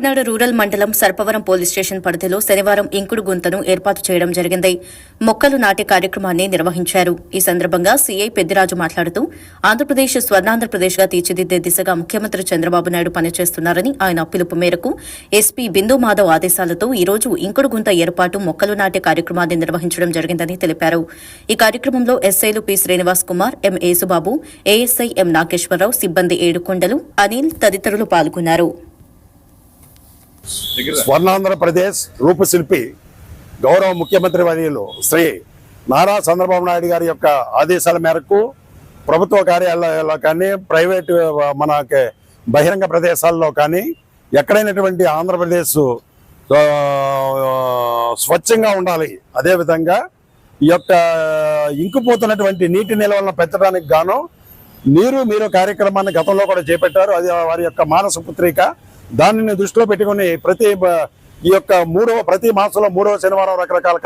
Kakinada rural మండలం Sarpavaram police station పరిధిలో శనివారం ఇంకుడు గుంతను ఏర్పాటు చేయడం జరిగింది. మొక్కలు నాటే కార్యక్రమాన్ని నిర్వహించారు. ఈ సందర్భంగా సీఐ పెద్దిరాజు మాట్లాడుతూ ఆంధ్రప్రదేశ్ స్వర్ణాంధ్రప్రదేశ్గా తీర్చిదిద్దే దిశగా ముఖ్యమంత్రి చంద్రబాబు నాయుడు పనిచేస్తున్నారని ఆయన పిలుపు మేరకు ఎస్పీ బిందు మాధవ్ ఆదేశాలతో ఈ రోజు ఇంకుడు గుంత ఏర్పాటు మొక్కలు నాటే కార్యక్రమాన్ని నిర్వహించడం జరిగిందని తెలిపారు. ఈ కార్యక్రమంలో ఎస్ఐలు P. Srinivas Kumar M. Yesubabu ASI M. Nageswararao సిబ్బంది ఏడుకొండలు అనిల్ తదితరులు పాల్గొన్నారు. స్వర్ణాంధ్రప్రదేశ్ రూపశిల్పి గౌరవ ముఖ్యమంత్రి వర్యులు శ్రీ నారా చంద్రబాబు నాయుడు గారి యొక్క ఆదేశాల మేరకు ప్రభుత్వ కార్యాలయాల్లో కానీ ప్రైవేటు మనకి బహిరంగ ప్రదేశాల్లో కానీ ఎక్కడైనటువంటి ఆంధ్రప్రదేశ్ స్వచ్ఛంగా ఉండాలి. అదేవిధంగా ఈ యొక్క ఇంకిపోతున్నటువంటి నీటి నిల్వలను పెంచడానికి గాను నీరు మీరు కార్యక్రమాన్ని గతంలో కూడా చేపట్టారు. అది వారి యొక్క మానస పుత్రిక. దానిని దృష్టిలో పెట్టుకుని ప్రతి ఈ యొక్క మూడవ ప్రతి మాసంలో మూడవ శనివారం రకరకాల